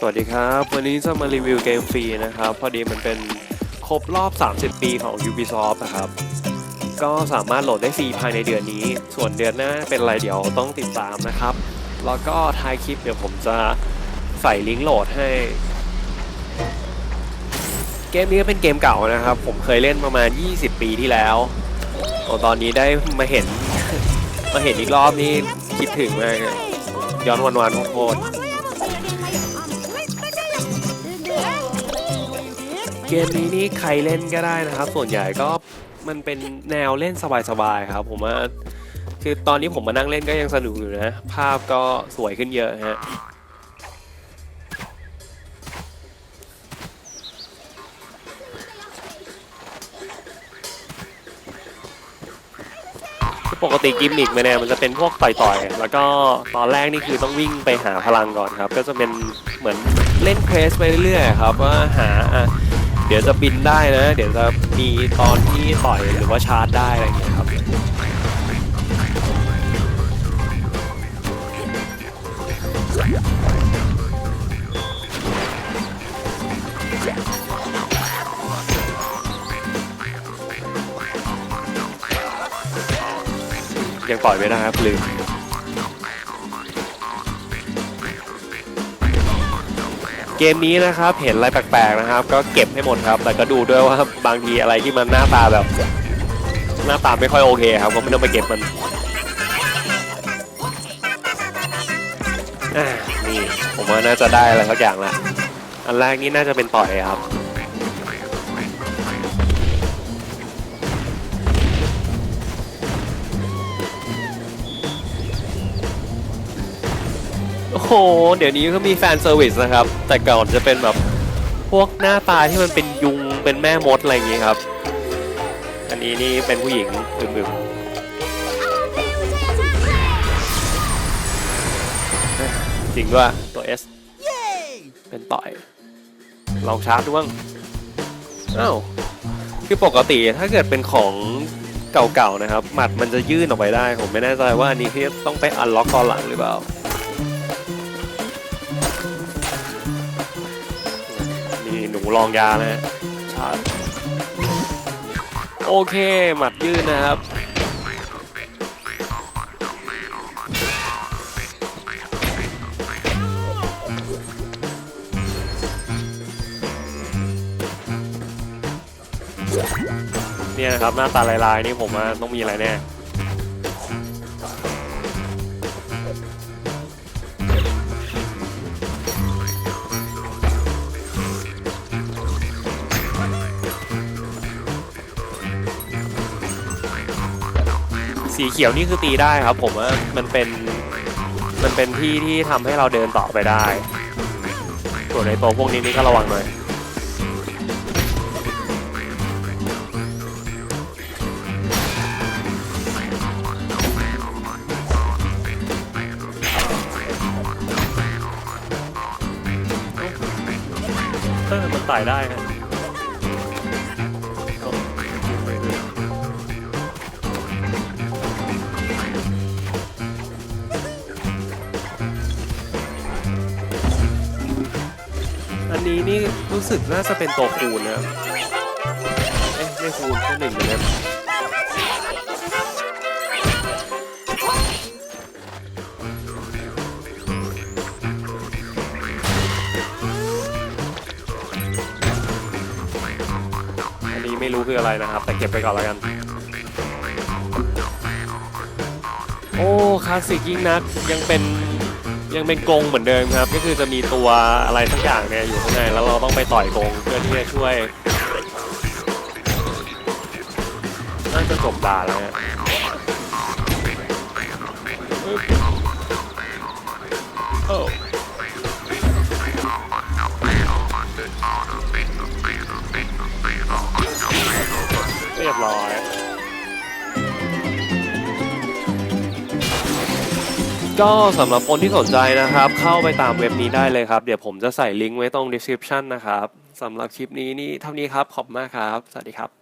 สวัสดีครับ วันนี้จะมารีวิวเกมฟรีนะครับ พอดีมันเป็นครบรอบ 30 ปีของ Ubisoft นะครับ ก็สามารถโหลดได้ฟรีภายในเดือนนี้ ส่วนเดือนหน้าเป็นอะไรเดี๋ยวต้องติดตามนะครับ แล้วก็ท้ายคลิปเดี๋ยวผมจะใส่ลิงก์โหลดให้ เกมนี้ก็เป็นเกมเก่านะครับ ผมเคยเล่นประมาณ 20 ปีที่แล้วตอนนี้ได้มาเห็นมาเห็นอีกรอบนี้คิดถึงมากย้อนวันๆโคตร เกมนี้นี่ใครเล่นก็ได้นะครับ ส่วนใหญ่ก็มันเป็นแนวเล่นสบายๆครับ ผมว่าคือตอนนี้ผมมานั่งเล่นก็ยังสนุกอยู่นะ ภาพก็สวยขึ้นเยอะฮะปกติกิมมิกมันเนี่ยมันจะเป็นพวกต่อยๆ แล้วก็ตอนแรกนี่คือต้องวิ่งไปหาพลังก่อนครับ ก็จะเป็นเหมือนเล่นเพรสไปเรื่อยๆครับว่าหาอะ เดี๋ยวจะบินได้นะ เดี๋ยวจะมีตอนที่ต่อยหรือว่าชาร์จได้อะไรอย่างเงี้ยครับยังต่อยไม่ได้ครับลืม เกมนี้นะครับเห็นอะไรแปลกๆนะครับ ก็เก็บให้หมดครับ แต่ก็ดูด้วยว่าบางทีอะไรที่มันหน้าตาแบบ หน้าตาไม่ค่อยโอเคครับก็ไม่ต้องไปเก็บมันนี่ผมว่าน่าจะได้อะไรสักอย่างละอันแรกนี่น่าจะเป็นต่อยครับ โห เดี๋ยวนี้ก็มีแฟนเซอร์วิสนะครับ แต่ก่อนจะเป็นแบบพวกหน้าตาที่มันเป็นยุงเป็นแม่มดอะไรอย่างงี้ครับ อันนี้นี่เป็นผู้หญิงอึมๆจริงด้วยตัว S เป็นต่อยลองชาร์จดูบ้างอ้าวคือปกติถ้าเกิดเป็นของเก่าๆนะครับหมัดมันจะยื่นออกไปได้ ผมไม่แน่ใจว่าอันนี้ที่ต้องไปอันล็อกตอนหลังหรือเปล่า ลองยานะฮะชาร์จโอเค หมัดยืดนะครับ เนี่ยนะครับ หน้าตาลายๆ นี่ผมว่าต้องมีอะไรแน่ สีเขียวนี่คือตีได้ครับ ผมว่ามันเป็นมันเป็นที่ที่ทำให้เราเดินต่อไปได้ ส่วนในตัวพวกนี้นี่ก็ระวังหน่อยเออมันไต่ได้ฮะ นี้นี่รู้สึกน่าจะเป็นตัวคูณนะเอ๊ะไม่คูณแค่หนึ่งเลยนะอันนี้ไม่รู้คืออะไรนะครับ แต่เก็บไปก่อนแล้วกัน โอ้คลาสสิกยิ่งนักยังเป็น ยังเป็นกรงเหมือนเดิมครับ ก็คือจะมีตัวอะไรสักอย่างเนี่ยอยู่ข้างในแล้วเราต้องไปต่อยกรงเพื่อที่จะช่วยน่าจะจบด่าแล้วฮะอึ๊บโอ้เรียบร้อย ก็สำหรับคนที่สนใจนะครับ เข้าไปตามเว็บนี้ได้เลยครับ เดี๋ยวผมจะใส่ลิงก์ไว้ตรง description นะครับสำหรับคลิปนี้นี่เท่านี้ครับ ขอบคุณมากครับ สวัสดีครับ